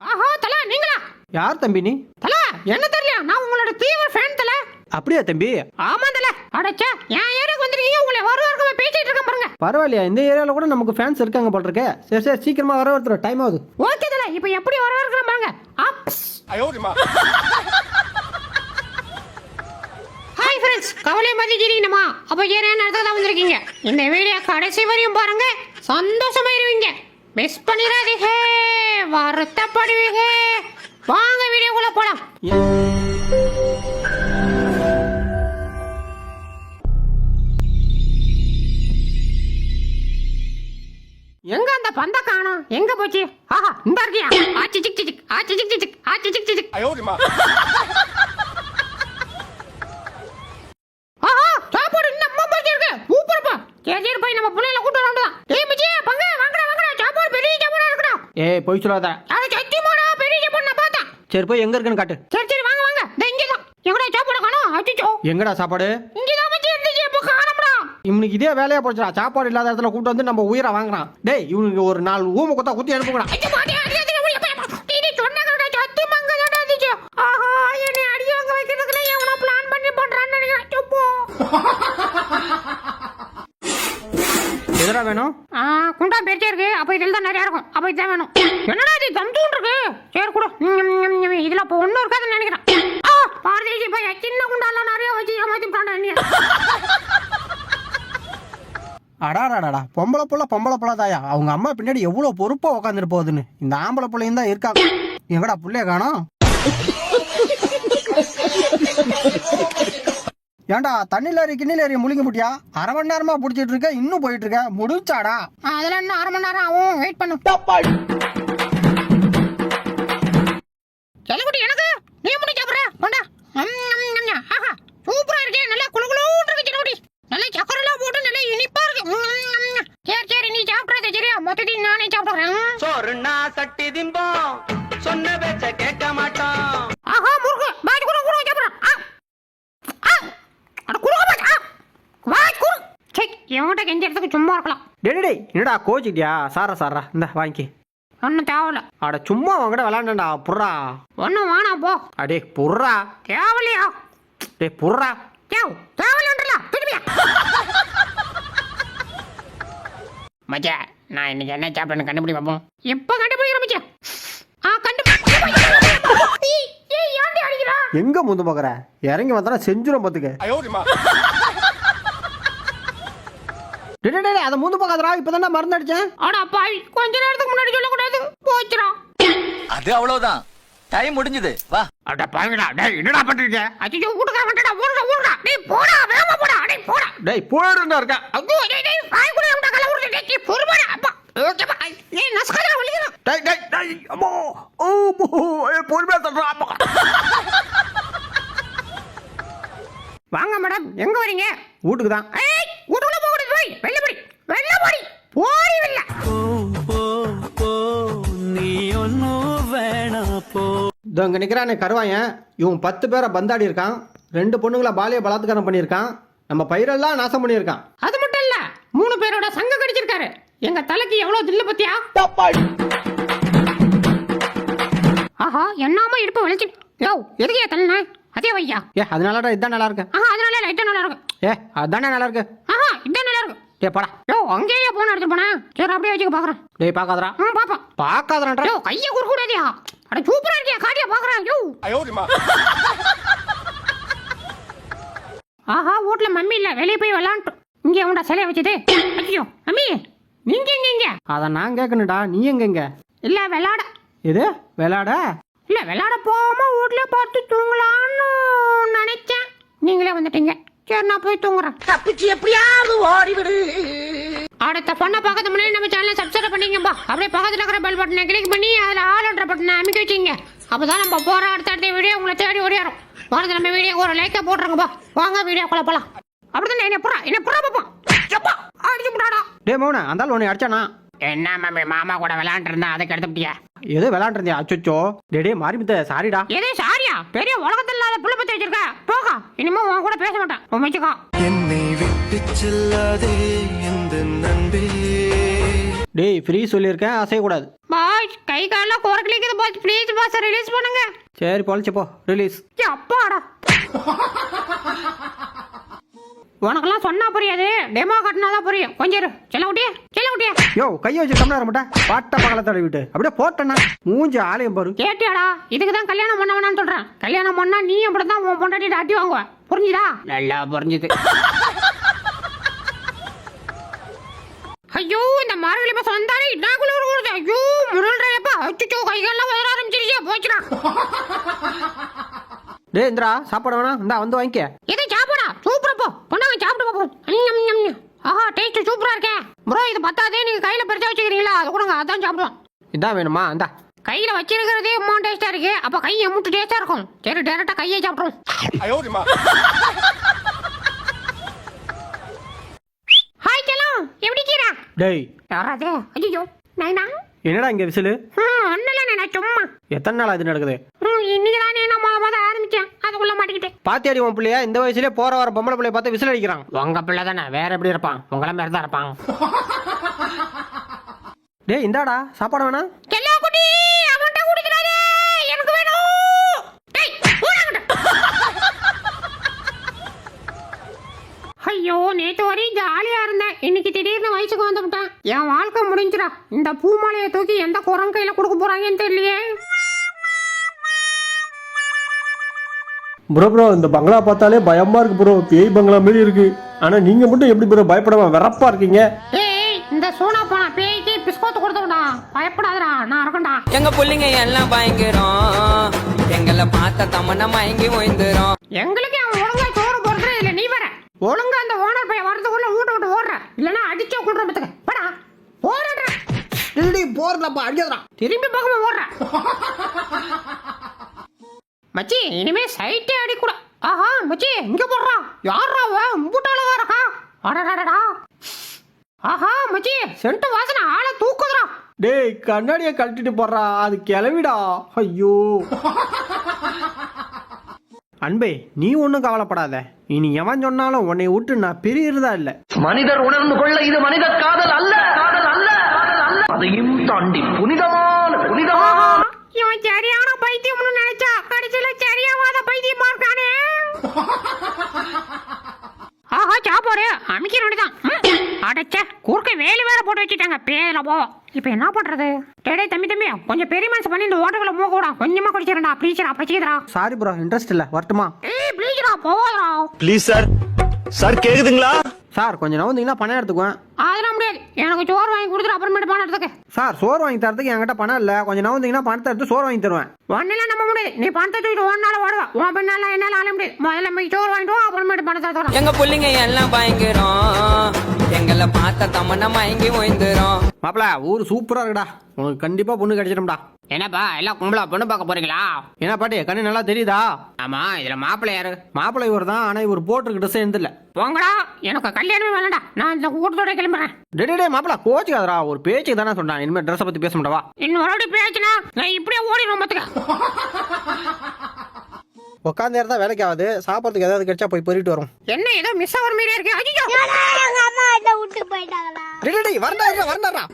ஆஹா தல நீங்களா? யார் தம்பி நீ? தல என்ன தெரியல? நான் உங்களோட தீவிர ஃபேன் தல. அப்படியா தம்பி? ஆமா தல. அடச்சா என் ஏரியாக்கு வந்துருக்கீங்க உங்களை வர வரைக்கும் பேசிட்டு இருக்க பாருங்க. பரவாயில்லையா இந்த ஏரியால கூட நமக்கு ஃபேன்ஸ் இருக்காங்க போல இருக்கே. சரி சரி சீக்கிரமா வர ஒருத்தர் டைம் ஆகுது. ஓகே தல. இப்போ எப்படி வர வரைக்கும் பாருங்க. அப்ஸ் ஹாய் ஃப்ரெண்ட்ஸ் கவலை மதிக்கிறீங்கம்மா. அப்போ ஏரியா நடத்த தான் வந்திருக்கீங்க? இந்த வீடியோ கடைசி வரையும் பாருங்க. சந்தோஷமா இருவீங்க. மிஸ் பண்ணிடாதீங்க வருத்தப்படுவீங்க. வாங்க வீடியோக்குள்ள போலாம். எங்க அந்த பந்த காணோம்? எங்க போச்சு? ஆஹா இந்த இருக்கியா? ஆச்சி சிக் சிக் ஆச்சி சிக் சிக் ஆச்சி சிக் சிக் ஐயோ ஏய் போய் சொல்லாத. பெரிய பார்த்தேன் சரி போய் எங்க இருக்குன்னு காட்டு. சரி சரி வாங்க வாங்க. இந்த இங்கே தான். எங்கடா சாப்பாடு காணோம்? அச்சோ எங்கடா சாப்பாடு? இங்கே தான் மச்சி இருந்துச்சு இப்போ காணோம்டா. இவனுக்கு இதே வேலையா போச்சுடா. சாப்பாடு இல்லாத இடத்துல கூட்டு வந்து நம்ம உயிரை வாங்குறான். டேய் இவனுக்கு ஒரு நாலு ஊமை கொத்தா குத்தி அனுப்புங்கடா ஐயோ மாட்டியா அடி அடி அடி அடி நீ சொன்னங்கடா சத்தியமாங்க தான்டா இருந்துச்சு ஆஹா என்னை அடி வாங்க வைக்கிறதுக்குள்ள எவனோ பிளான் பண்ணி பண்றான்னு நினைக்கிறேன் சுப்போ எதுடா வேணும்? குண்டா பெருசா இருக்கு. அப்ப இதில் தான் நிறைய இருக்கும். அப்ப இதுதான் வேணும். என்னடா இது? தந்தூன் இருக்கு. சரி கூட. இதுல அப்போ ஒன்றும் இருக்காதுன்னு நினைக்கிறேன். ஆ பாரதேசி பையா சின்ன குண்டாலாம் நிறைய வச்சு ஏமாத்தி நீ அடாடாடா பொம்பளை புள்ள பொம்பளை புள்ள தாயா? அவங்க அம்மா பின்னாடி எவ்வளோ பொறுப்பா உட்காந்துட்டு போகுதுன்னு. இந்த ஆம்பளை பிள்ளையும் தான் இருக்காங்க. எங்கடா புள்ளைய காணோம்? ஏன்டா தண்ணி லாரி கிண்ணி லாரி முழுங்கி முட்டியா? அரை மணி நேரமா பிடிச்சிட்டு இருக்க இன்னும் போயிட்டு இருக்க. முடிச்சாடா அதெல்லாம் இன்னும் அரை மணி நேரம் ஆகும். வெயிட் பண்ணு. செல்லக்குட்டி எனக்கு? நீ முடி சாப்பிட்ற? கொண்டா. ஆஹா. சூப்பரா இருக்கே. நல்லா குளு குளுன்னு இருக்கு செல்லக்குட்டி. நல்லா சக்கரெல்லாம் போட்டு நல்லா இனிப்பா இருக்கு. சரி சரி நீ சாப்பிட்றது சரியா? மொத்தத்தையும் நானே சாப்பிட்றேன். சோறுனா சட்டி டேய் என்னடா கோச்சிட்டியா சாரா சாரா இந்த வாங்கி ஒன்றும் தேவையில்ல. அட சும்மா அவங்ககிட்ட விளாண்டா புர்றா. ஒன்றும் வேணாம் போ. அடே புர்றா. தேவையில்லையா. டேய் புர்றா. தேவ் தேவையில்லைன்றல திருப்பியா? மச்சா நான் இன்னைக்கு என்ன சாப்பிடணும் கண்டுபிடி பார்ப்போம் எப்போ கண்டுபிடிக்கிற மச்சா? ஆ கண்டுபிடி எங்க முந்து பார்க்குற இறங்கி வந்தா செஞ்சிரும் பார்த்துக்க டே அதை மூந்து பார்க்காதடா இப்பதானே மருந்து அடிச்சேன் ஆனா பாய் கொஞ்ச நேரத்துக்கு முன்னாடி சொல்லக்கூடாது. போச்சுடா. அது அவ்வளவுதான். டைம் முடிஞ்சது. வா. அட பாருங்கடா டேய் என்னடா பண்றீங்க? அச்சோ ஊடுகா வந்தடா ஊடுடா ஊடுடா டேய் போடா வேகமா போடா டேய் போடா. டேய் போடுடா இருக்க. அங்கோ டேய் டேய் பாய் கூட உண்டா கல ஊடு டேய் டேய் பொறுமடா அப்பா. ஓகே பா டேய் நஸ்கால ஒளிரா டேய் டேய் டேய் அம்மா. ஓ போ ஏ பொறுமையா தள்ளுடா அப்பா வாங்க மேடம். எங்க வரீங்க? வீட்டுக்கு தான். போ இதோ இங்கே நிற்கிறானே கருவாயன். இவன் பத்து பேரை பந்தாடி இருக்கான். ரெண்டு பொண்ணுங்களை பாலிய பலாத்காரம் பண்ணியிருக்கான். நம்ம பயிரெல்லாம் நாசம் பண்ணியிருக்கான். அது மட்டும் இல்ல மூணு பேரோட சங்கம் கடிச்சிருக்காரு. எங்க தலைக்கு எவ்வளவு தில்லு பத்தியா? ஆஹா என்னாம இடுப்பு வலிச்சு. யோ எதுக்கே தள்ளன? அதே வையா? ஏ அதனாலடா இதான் நல்லா இருக்கு. ஆஹா அதனால லைட்டா நல்லா இருக்கு. ஏ அதானே நல்லா இருக்கு. ஆஹா டே போடா. யோ அங்கேயே போன் எடுத்து போனா. சரி அப்படியே வச்சுக்க பாக்குறேன். டேய் பாக்காதடா. ம் பாப்பா பாக்காதடா. யோ கைய குறுக்குடாதியா அட சூப்பரா இருக்கியா காட்டியா பாக்குறேன். யோ. ஐயோ ஆஹா ஓட்ல மம்மி இல்ல வெளியே போய் விளாண்டு இங்கே உண்டா சிலைய வச்சதே ஐயோ மம்மி நீங்க எங்க இங்க. அத நான் கேட்கணும்டா. நீ எங்க இங்க இல்ல விளாட. எது? விளாட? இல்ல விளாட போகாம வீட்ல பார்த்து தூங்கலான்னு நினைச்சேன். நீங்களே வந்துட்டீங்க. சரி நான் போய் தூங்குறேன். தப்பிச்சு எப்படியாவது ஓடிவிடு. அடுத்த பொண்ணை பார்க்கறது முன்னாடி நம்ம சேனலை சப்ஸ்கிரைப் பண்ணிங்கப்பா அப்படியே பக்கத்துல இருக்கிற பெல் பட்டனை கிளிக் பண்ணி அதுல ஆளுன்ற பட்டனை அமைக்க வச்சுங்க அப்பதான் நம்ம போற அடுத்த அடுத்த வீடியோ உங்களை தேடி ஓடியாரும். வாங்க நம்ம வீடியோ ஒரு லைக்கா போட்டுருங்கப்பா வாங்க வீடியோ குழப்பலாம் அப்படிதான் என்ன புறா என்ன புறா பாப்போம் எப்பா அடிச்சு விடாடா டே மௌன அந்த உன்னை அடிச்சானா? என்ன மம்மி மாமா கூட விளையாண்டு இருந்தா அதை கெடுத்துட்டியா எது விளாண்டுருந்தியா அச்சோ டே டே மாறிமுத்த சாரிடா. எதே சாரியா பெரிய உலகத்தில் இல்லாத புள்ள பத்தி வச்சிருக்க. போக. இனிமே உன் கூட பேச மாட்டேன். உன் வச்சுக்கோ என்னை விட்டு செல்லாதே எந்த நண்பே. டேய் ஃப்ரீ சொல்லியிருக்கேன் அசையக்கூடாது பாய் கை காலெல்லாம் குறைக்கலிக்குது பாஸ் ப்ளீஸ் பாஸ் ரிலீஸ் பண்ணுங்க. சரி பொழைச்சு போ. ரிலீஸ் ஏ, அப்பாடா. உனக்கெல்லாம் சொன்னா புரியாது. டெமோ காட்டினாதான் புரியும். கொஞ்சம் செல்ல குட்டியா யோ கையை வச்சு கம்மியாக மாட்டேன். பாட்ட பக்கல தடவி விட்டு. அப்படியே போட்டேண்ணா மூஞ்சி ஆலயம் பாரு. கேட்டியாடா இதுக்கு தான் கல்யாணம் பண்ண வேணாம்னு சொல்றேன். கல்யாணம் பண்ணா நீ அப்படி தான் உன் பொண்டாட்டி அடி வாங்குவ. புரிஞ்சுதா? நல்லா புரிஞ்சுது. ஐயோ இந்த மார்கழி மாசம் வந்தாலே குளிர் வருது ஐயோ முருள்றப்ப அச்சுச்சோ கைகள்லாம் வர ஆரம்பிச்சிருச்சே. போச்சுடா. டேய் இந்திரா சாப்பாடு வேணாம். இந்தா வந்து வாங்கிக்க. இதை சாப்பிடா? சூப்பரா போ. பொண்ணாங்க சாப்பிட்டு பாப்போம் ஞம், ஞம், ஞம். ஆஹா டேஸ்ட் சூப்பரா இருக்கே ப்ரோ இது பத்தாதே நீங்க கையில பெருசா வச்சுக்கிறீங்களா அது கொடுங்க அதான் சாப்பிடுவோம் இதான் வேணுமா? இந்தா. கையில வச்சிருக்கிறதே அம்மா டேஸ்டா இருக்கு. அப்ப கை எம்மூட்டு டேஸ்டா இருக்கும். சரி டேரக்டா கையை சாப்பிடுறோம் ஹாய் செல்லம். எப்படி கீரா டேய். யாராதே ஐயோ நைனா என்னடா இங்கே விசிலு? இல்லை நான் சும்மா. எத்தனை நாள் இது நடக்குது? இன்னைக்கு தானே நான் முத முத ஆரம்பிச்சேன். அதுக்குள்ள மாட்டிக்கிட்டேன் பாத்தியாடி உன் பிள்ளையா? இந்த வயசுலயே போற வர பொம்பளை பிள்ளைய பார்த்து விசில் அடிக்கிறான் உங்க பிள்ளை தானே வேற எப்படி இருப்பான்? உங்கள மாதிரி தான் இருப்பான். டேய் இந்தாடா சாப்பாடு வேணாம் செல்லா குட்டி அவன்கிட்ட குடிக்கிறாரே எனக்கு வேணும். டேய். ஐயோ நேத்து வரையும் ஜாலியா இருந்தேன். இன்னைக்கு திடீர்னு வயசுக்கு வந்துவிட்டேன் என் வாழ்க்கை முடிஞ்சிடா இந்த பூ மாலையை தூக்கி எந்த குரங்கு கையில கொடுக்க போறாங்கன்னு தெரியலையே. ப்ரோ ப்ரோ இந்த பங்களா பார்த்தாலே பயமா இருக்கு ப்ரோ. பேய் பங்களா மாதிரி இருக்கு. ஆனா நீங்க மட்டும் எப்படி ப்ரோ பயப்படாம வெறப்பா இருக்கீங்க? ஏய் இந்த சூனா போனா பிஸ்கோத்து கொடுத்துடா பயப்படாதடா நான் இருக்கேன்டா எங்க புள்ளைங்க எல்லாம் பயங்கரம். எங்களை பார்த்த தமன்னா மயங்கி ஓய்ந்துரும். எங்களுக்கு அவன் ஒழுங்கா சோறு போடுறது இல்ல நீ வர ஒழுங்கா அந்த ஓனர் பையன் வரதுக்குள்ள வீட்டை விட்டு ஓடுற. இல்லனா அடிச்சே கொள்ற பத்துக்க. படா. போடுற டேய் போறதப்பா அடிக்காதடா திரும்பி பக்கமா ஓடுற. மச்சி இனிமே சைட்டே அடிக்கூட ஆஹா மச்சி இங்க போடுறா. யாரா அவ முட்டாளவா இருக்கா? அடடடடா. ஆஹா மச்சி சென்ட் வாசனை ஆளை தூக்குதுடா. டேய் கண்ணாடியை கழட்டிட்டு போடுறா அது கிளவிடா. ஐயோ. அன்பே நீ ஒன்றும் கவலைப்படாத. இனி எவன் சொன்னாலும் உன்னை விட்டு நான் பிரியறதா இல்லை. மனிதர் உணர்ந்து கொள்ள இது மனித காதல் அல்ல. காதல் அல்ல. காதல் அல்ல. அதையும் தாண்டி புனிதமான புனிதமான இவன் சரியான பைத்தியம்னு நினைச்சா கடைசியில சரியாவாத பைத்தியமா இருக்கானே? ஆஹா சாப்பாடு அமைக்க வேண்டியதான் அடைச்ச குறுக்க வேலி வேற போட்டு வச்சுட்டாங்க. பேல போ. இப்போ என்ன பண்றது? டேடே தம்பி தம்பி. கொஞ்சம் பெரிய மனசு பண்ணி இந்த ஓட்டங்களை மூக்க விடா. கொஞ்சமா குடிச்சிடா ப்ளீஸ்ரா பச்சிக்கிறா சாரி ப்ரோ இன்ட்ரெஸ்ட் இல்லை. வரட்டுமா? ஏய் போவாதரா ப்ளீஸ் சார் சார் கேக்குதுங்களா? சார் கொஞ்சம் நவந்தீங்கன்னா பணம் எடுத்துக்குவேன். அதெல்லாம் முடியாது. எனக்கு சோறு வாங்கி கொடுத்துட்டு அப்புறமேட்டு பணம் எடுத்துக்க. சார் சோறு வாங்கி தரதுக்கு என்கிட்ட பணம் இல்லை. கொஞ்சம் நவந்தீங்கன்னா பணத்தை எடுத்து சோறு வாங்கி தருவேன். ஒன்னெல்லாம் நம்ப முடியாது. நீ பணத்தை தூக்கிட்டு ஒரு நாள் ஓடுவா. உன் பின்னால என்னால ஆள முடியாது. முதல்ல போய் சோறு வாங்கிட்டு அப்புறமேட்டு பணத்தை தரேன் எங்க புள்ளைங்க எல்லாம் பயங்கரம். எங்களை பார்த்த தமன்னா மயங்கி ஓய்ந்துரும். மாப்பிள ஊர் சூப்பரா இருக்குடா. உனக்கு கண்டிப்பா பொண்ணு கிடைச்சிடும்டா. என்னப்பா எல்லாம் கும்பலா பொண்ணு பார்க்க போறீங்களா? என்ன பாட்டி கண்ணு நல்லா தெரியுதா? ஆமா இதுல மாப்பிள்ளை யாரு? மாப்பிள்ளை இவர் தான் ஆனா இவர் போட்டிருக்க ட்ரெஸ் எழுந்தில்ல போங்கடா எனக்கு கல்யாணமே வேணாம்டா. நான் இந்த கூட்டத்தோட கிளம்புறேன். டே டே, மாப்பிள கோச்சுக்காதடா. ஒரு பேச்சுக்கு தானே சொன்னான். இனிமேல் ட்ரெஸ்ஸை பத்தி பேச மாட்டவா? மறுபடியும் பேச்சுனா நான் இப்படியே ஓடிடும் பார்த்துக்க உட்காந்து இருந்தா வேலைக்கு ஆகுது. சாப்பிட்றதுக்கு ஏதாவது கிடைச்சா போய் பொறிட்டு வரும். என்ன ஏதோ மிஸ் ஆகிற மாதிரியே இருக்கு. ஐயோ! எங்க அம்மா விட்டு போயிட்டாங்களா? வரண்டா இருடா, வரண்டாடா